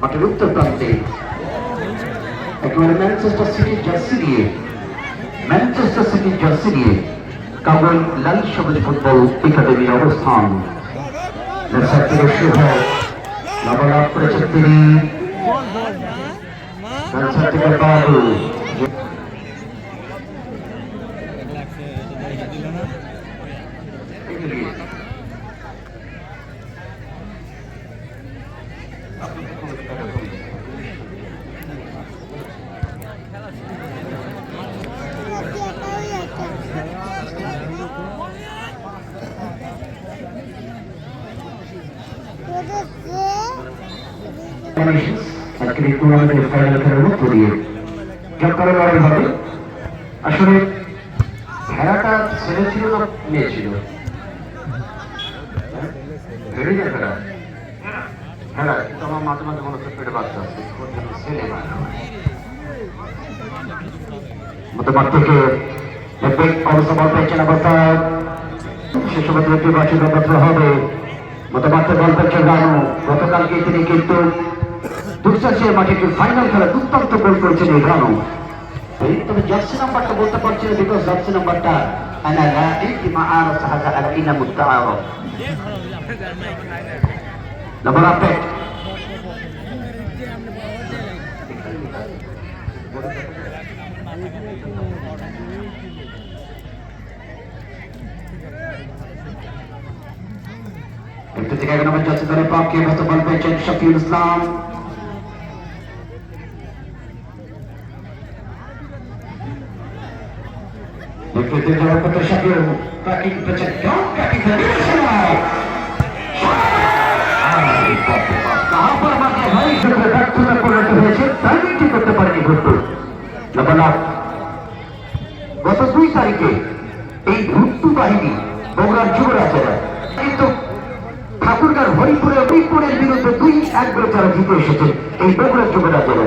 মাঠের উত্তর প্রান্তে। একেবারে ম্যানচেস্টার সিটির জার্সি দিয়ে ম্যানচেস্টার সিটির জার্সি দিয়ে কাবুল লাল সবুজ ফুটবল একাডেমির অবস্থান। শুভ লাভালাভ করেছেন তিনি। নেশার থেকে আজকের এই টুর্নামেন্টের ফাইনাল খেলার মধ্য দিয়ে জব্বারের লড়াই হবে আসলে ভেড়াটা ছেলে ছিল না মেয়ে ছিল হ্যাঁ? বাচ্চা আছে। জন্য মতবার্তে বল পেয়েছেন রানু। গতকালকে তিনি কিন্তু দুঃসাহসের মাঠে একটি ফাইনাল খেলা দুর্দান্ত গোল করেছেন এই রানু এই তবে জার্সি নাম্বারটা বলতে পারছি না বিকজ জার্সি নাম্বারটা أنا لا أنت مع عارف هذا أنا متعارف نمبر أبيت একটু থেকে এক নম্বর যাচ্ছে দলের পক্ষে মতো পেয়েছেন শফিউল ইসলাম একটু থেকে যাওয়ার পথে শফিউল প্যাকিং পেয়েছেন কেমন প্যাকিং করতে পারেনি ভুট্টু জগন্নাথ গত দুই তারিখে এই ভুট্টু বাহিনী বগুড়ার যুবরাজেরা কিন্তু ঠাকুরগার হরিপুরে হরিপুরের বিরুদ্ধে দুই এক করে তারা জিতে এসেছে, এই বগুড়ার যুবরাজেরা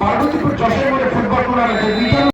পার্বতীপুর যশোর বলে ফুটবল টুর্নামেন্টে